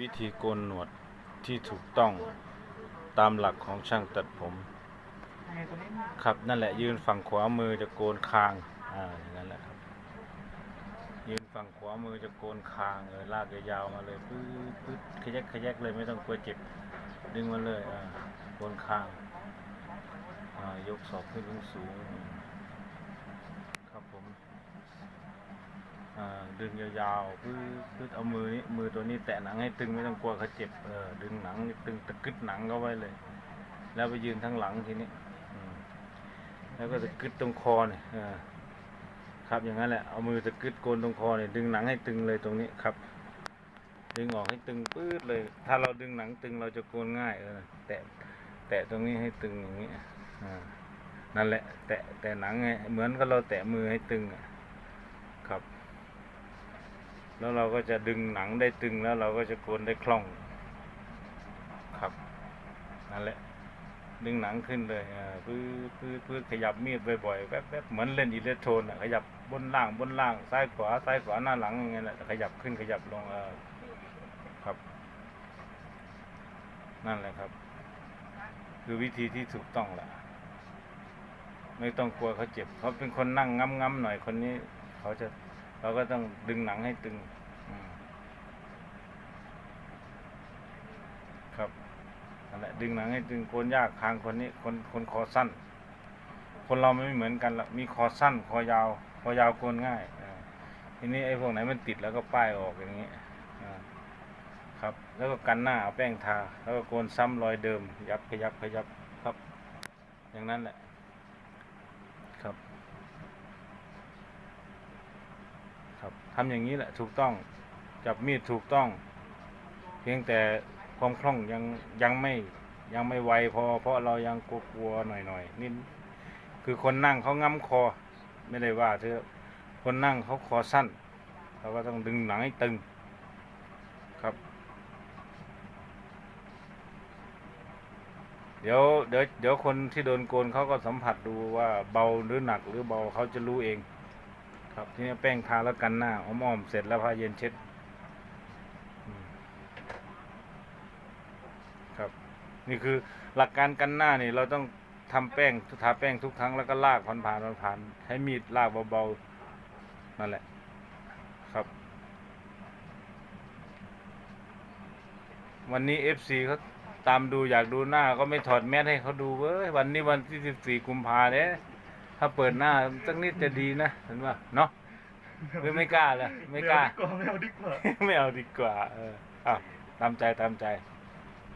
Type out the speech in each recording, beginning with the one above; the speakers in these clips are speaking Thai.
วิธีโกนหนวดที่ถูกต้องตามหลักของช่างตัดผม ครับนั่นแหละยืนฝั่งขวามือจะโกนคางอ่าอย่างนั้นแหละครับ ยืนฝั่งขวามือจะโกนคางเลยลากยาวๆมาเลยปื๊ดปื๊ดขยักขยักเลยไม่ต้องกลัวเจ็บดึงมาเลยอ่าโกนคางอ่ายกศอกขึ้นสูงๆครับผม อ่า ดึงยาวๆพืดพืดเอามือนี้มือตัวนี้แตะหนังให้ตึงไม่ต้องกลัวเขาเจ็บเออดึงหนังตึงตะกึดหนังเข้าไว้เลย แล้วไปยืนทั้งหลังทีนี้แล้วก็ตะกึดตรงคอเนี่ยครับอย่างนั้นแหละเอามือตะกึดโกนตรงคอเนี่ยดึงหนังให้ตึงเลยตรงนี้ครับ ดึงออกให้ตึงปื๊ดเลย ถ้าเราดึงหนังตึงเราจะโกนง่ายเออแตะแตะตรงนี้ให้ตึงอย่างนี้อ่านั่นแหละ แตะแตะหนังไงเหมือนกับเราแตะมือให้ตึงอะ แล้วเราก็จะดึงหนังได้ตึงแล้วเราก็จะโกนได้คล่องครับนั่นแหละ ดึงหนังขึ้นเลยอ่าปื้ดปื้ดปื้ดขยับมีดบ่อยๆแป๊บๆเหมือนเล่นอิเล็กโทรนขยับบนล่างบนล่างซ้ายขวาซ้ายขวาหน้าหลังอย่างเงี้ยแหละขยับขึ้นขยับลงครับ นั่นแหละครับ คือวิธีที่ถูกต้องแหละไม่ต้องกลัวเขาเจ็บเขาเป็นคนนั่งง้ำๆหน่อยคนนี้ เขาจะ เราก็ต้องดึงหนังให้ตึงครับนั่นแหละดึงหนังให้ตึงโกนยากคางคนนี้คนคนคอสั้น คนเราไม่เหมือนกันละมีคอสั้น คอยาว คอยาวโกนง่ายอ่าทีนี้ไอ้พวกไหนมันติดแล้วก็ป้ายออกอย่างนี้อ่าครับ แล้วก็กันหน้าเอาแป้งทา แล้วก็โกนซ้ำรอยเดิม ยับขยับขยับครับ อย่างนั้นแหละ ครับ ครับ ทำอย่างนี้แหละถูกต้องจับมีดถูกต้อง เพียงแต่ความคล่องยังยังไม่ยังไม่ไวพอ เพราะเรายังกลัวๆหน่อยๆนิดคือคนนั่งเขาง้ำคอ ไม่ได้ว่าเธอคนนั่งเขาคอสั้นเราก็ต้องดึงหนังให้ตึงครับ เดี๋ยวเดี๋ยวเดี๋ยวคนที่โดนโกนเขาก็สัมผัสดูว่าเบาหรือหนักหรือเบาเขาจะรู้เอง ครับทีนี้แป้งทาแล้วกันหน้าอ้อมๆเสร็จแล้วผ้าเย็นเช็ดครับ นี่คือหลักการกันหน้านี่เราต้องทำแป้งทาแป้งทุกครั้งแล้วก็ลากผ่านผ่านผ่านผ่านใช้มีดลากเบาๆนั่นแหละครับ วันนี้เอฟซีเขาตามดูอยากดูหน้าก็ไม่ถอดแมสให้เขาดูเว้ยวันนี้วันที่สิบสี่กุมภาเนี่ย ถ้าเปิดหน้าสักนิดจะดีนะเห็นป่ะเนาะหรือไม่กล้าเลยไม่กล้า ไม่เอาดีกว่า ไม่เอาดีกว่า เอออะตามใจตามใจ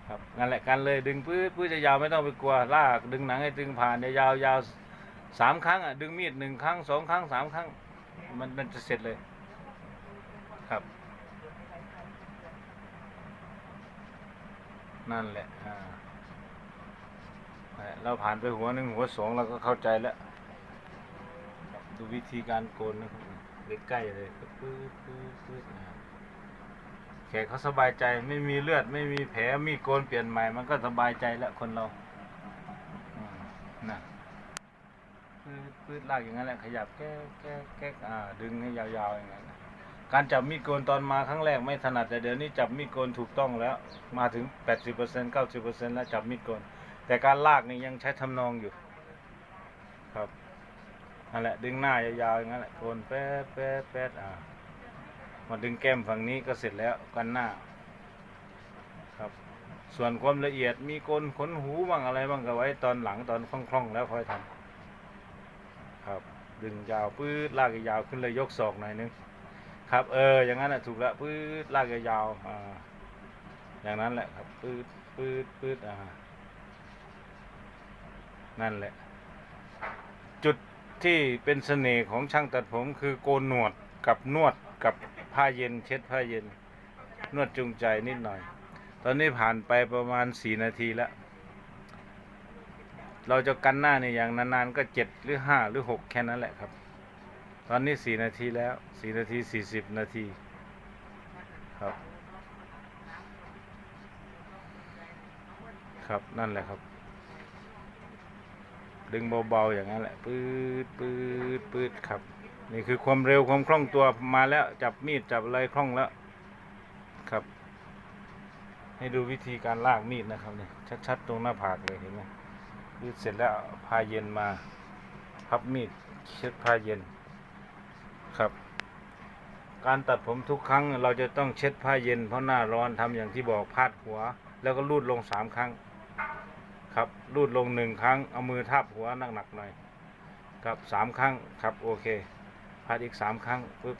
ครับนั่นแหละกันเลยดึงปื้ดปื้ดจะยาวไม่ต้องไปกลัวลากดึงหนังให้ดึงผ่านเนี่ยยาวยาวสามครั้งอะดึงมีดหนึ่งครั้งสองครั้งสามครั้ง มันมันจะเสร็จเลย ครับนั่นแหละอ่านั่นแหละเราผ่านไปหัวหนึ่งหัวสองเราก็เข้าใจแล้วครับ ดูวิธีการโกนนะครับใกล้ๆเลยปื๊ดปื๊ดปื๊ดนะครับแขกเขาสบายใจไม่มีเลือดไม่มีแผลมีโกนเปลี่ยนใหม่มันก็สบายใจแล้วคนเรานะพืดพืดลากอย่างนั้นแหละขยับแก้แก้แก้อ่าดึงให้ยาวๆอย่างนั้นการจับมีดโกนตอนมาครั้งแรกไม่ถนัดแต่เดี๋ยวนี้จับมีดโกนถูกต้องแล้ว มาถึง 80% 90%แล้วจับมีดโกน แต่การลากนี่ยังใช้ทำนองอยู่ ครับ นั่นแหละ ดึงหน้ายาวๆอย่างนั้นแหละโกนแป๊ดแป๊ดแป๊ดอ่ามาดึงแก้มฝั่งนี้ก็เสร็จแล้วกันหน้า ครับ ส่วนความละเอียดมีกลขนหูบ้างอะไรบ้างก็ไว้ตอนหลังตอนคล่องๆแล้วค่อยทำครับ ดึงยาวปื๊ดลากยาวขึ้นเลยยกศอกหน่อยนึงครับ เออ อย่างนั้นแหะถูกแล้วปื๊ดลากยาวอ่าอย่างนั้นแหละครับปื๊ดปื๊ดปื๊ดอ่านั่นแหละ จุด ที่เป็นเสน่ห์ของช่างตัดผมคือโกนหนวดกับนวดกับผ้าเย็นเช็ดผ้าเย็น นวดจูงใจนิดหน่อย ตอนนี้ผ่านไปประมาณสี่นาทีแล้ว เราจะกันหน้าเนี่ยอย่างนานๆก็เจ็ดหรือห้าหรือหกแค่นั้นแหละครับ ตอนนี้สี่นาทีแล้วสี่นาทีสี่สิบนาทีครับ ครับนั่นแหละครับ ดึงเบาๆอย่างนั้นแหละปืดปืดปืดครับ นี่คือความเร็วความคล่องตัวมาแล้วจับมีดจับอะไรคล่องแล้วครับ ให้ดูวิธีการลากมีดนะครับเนี่ยชัดๆ ตรงหน้าผากเลยเห็นไหมยืดเสร็จแล้วเอาเย็นมาพับมีดเช็ดผ้าเย็นครับ การตัดผมทุกครั้งเราจะต้องเช็ดผ้าเย็นเพราะหน้าร้อนทำอย่างที่บอกพาดหัว แล้วก็ลูดลงสามครั้ง ครับลูดลงหนึ่งครั้งเอามือทาบหัวหนักๆหน่อยครับสามครั้งครับโอเคพาดอีกสามครั้งปึ๊บ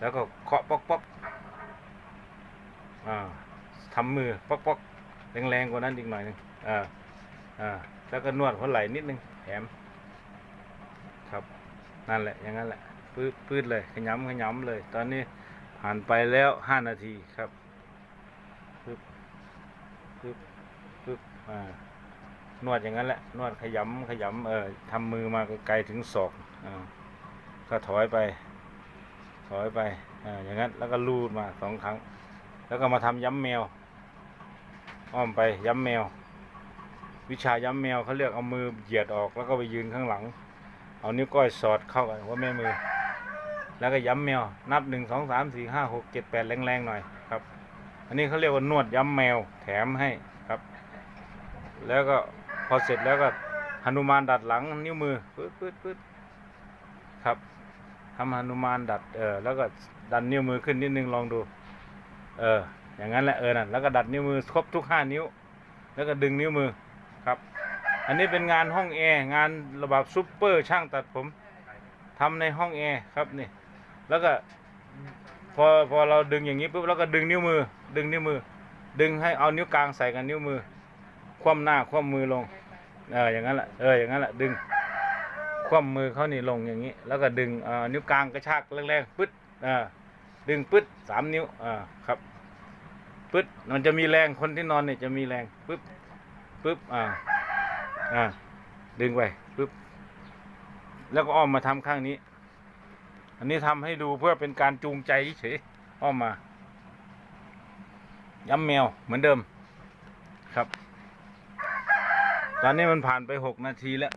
แล้วก็เคาะป๊อกป๊อกอ่าทำมือป๊อกป๊อกแรงๆกว่านั้นอีกหน่อยหนึงอ่าอ่าแล้วก็นวดหัวไหล่นิดนึงแถมครับนั่นแหละอย่างนั้นแหละปื๊ดปื๊ดเลยขยำขยำเลย ตอนนี้ผ่านไปแล้วห้านาทีครับปึ๊บปึ๊บปึ๊บอ่า นวดอย่างนั้นแหละ นวดขยำขยำเออทำมือมาไกลถึงศอกอ่าก็ถอยไป ถอยไปอ่าอย่างนั้นแล้วก็ลูดมาสองครั้ง แล้วก็มาทำย้ำแมว อ้อมไปย้ำแมว วิชาย้ำแมวเขาเรียกเอามือเหยียดออกแล้วก็ไปยืนข้างหลัง เอานิ้วก้อยสอดเข้ากับหัว่าแม่มือ แล้วก็ย้ำแมว นับหนึ่งสองสามสี่ห้าหกเจ็ดแปดแรงๆหน่อยครับ อันนี้เขาเรียกว่านวดย้ำแมวแถมให้ครับ แล้วก็ พอเสร็จแล้วก็หนุมานดัดหลังนิ้วมือปื๊ดปื๊ดปื๊ดครับทำหนุมานดัดเออแล้วก็ดันนิ้วมือขึ้นนิดนึงลองดู เออ อย่างนั้นแหละเออนั่นแล้วก็ดัดนิ้วมือครบทุกห้านิ้ว แล้วก็ดึงนิ้วมือครับ อันนี้เป็นงานห้องแอร์งานระบบซุปเปอร์ช่างตัดผมทำในห้องแอร์ครับนี่ แล้วก็พอพอเราดึงอย่างนี้ปุ๊บแล้วก็ดึงนิ้วมือ ดึงนิ้วมือ ดึงให้เอานิ้วกลางใส่กับนิ้วมือ คว่ำหน้าคว่ำมือลง เอออย่างนั้นแหละเอออย่างนั้นแหละดึง คว่ำมือเขานี่ลงอย่างนี้ แล้วก็ดึงเอ่อนิ้วกลางกระชากแรงๆปึ๊ดเออดึงปึ๊ดสามนิ้วอ่าครับปึ๊ดมันจะมีแรงคนที่นอนเนี่ยจะมีแรงปึ๊บปึ๊บอ่าอ่าดึงไปปึ๊บแล้วก็อ้อมมาทำข้างนี้ อันนี้ทำให้ดูเพื่อเป็นการจูงใจเฉยอ้อมมาย้ำแมวเหมือนเดิมครับ ตอนนี้มันผ่านไปหกนาทีแล้ว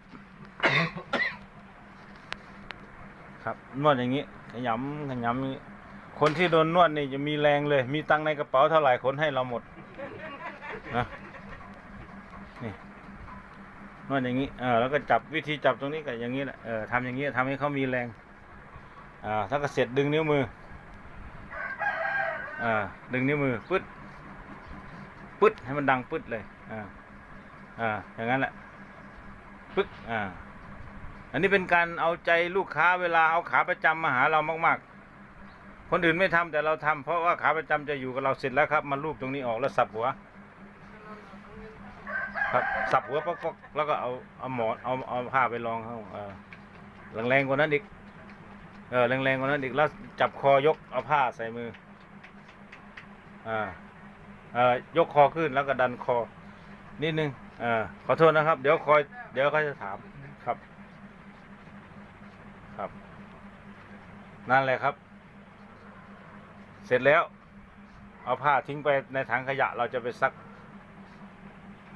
ครับนวดอย่างนี้ ขยำขยำนี้คนที่โดนนวดนี่จะมีแรงเลย มีตังในกระเป๋าเท่าไหร่คนให้เราหมดนะนี่นวดอย่างนี้เออแล้วก็จับวิธีจับตรงนี้ก็อย่างนี้แหละเออทำอย่างนี้ทำให้เขามีแรงอ่าถ้าก็เสร็จดึงนิ้วมืออ่าดึงนิ้วมือปึ๊ดปึ๊ดให้มันดังปึ๊ดเลยอ่า อ่าอย่างนั้นแหละปึ๊ดอ่า อันนี้เป็นการเอาใจลูกค้าเวลาเอาขาประจำมาหาเรามาก ๆ คนอื่นไม่ทำแต่เราทำเพราะว่าขาประจำจะอยู่กับเราเสร็จแล้วครับมาลูบตรงนี้ออกแล้วสับหัวครับสับหัวปอกๆแล้วก็เอาเอาหมอนเอาเอาผ้าไปรองเขาเออแรงๆกว่านั้นอีกเออแรงๆกว่านั้นอีกแล้วจับคอยกเอาผ้าใส่มืออ่าเอ่อยกคอขึ้นแล้วก็ดันคอนิดนึง อ่าขอโทษนะครับ เดี๋ยวคอย เดี๋ยวเขาจะถามครับ ครับ นั่นแหละครับ เสร็จแล้ว เอาผ้าทิ้งไปในถังขยะเราจะไปซัก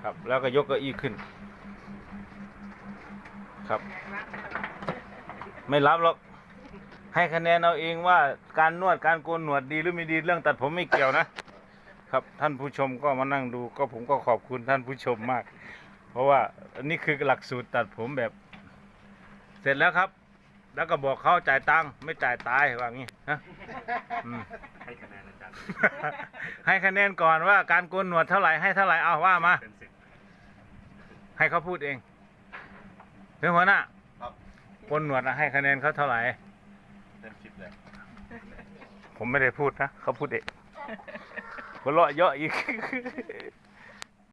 ครับ แล้วก็ยกเก้าอี้ขึ้น ครับ ไม่รับหรอกให้คะแนนเอาเองว่าการนวดการโกนหนวดดีหรือไม่ดีเรื่องตัดผมไม่เกี่ยวนะ ครับ ท่านผู้ชมก็มานั่งดู ก็ผมก็ขอบคุณท่านผู้ชมมาก เพราะว่าอันนี้คือหลักสูตรตัดผมแบบ เสร็จแล้วครับ แล้วก็บอกเขาจ่ายตังค์ไม่จ่ายตายว่างี้นะอืม ให้คะแนนอาจารย์ให้คะแนนก่อนว่าการโกนหนวดเท่าไหร่ให้เท่าไหร่เอาว่ามา เป็นสิบให้เขาพูดเองถึงหัวหน้าครับ โกนหนวดนะให้คะแนนเขาเท่าไหร่ เต็มสิบเลยผมไม่ได้พูดนะเขาพูดเอง หัวเราะเยอะอีก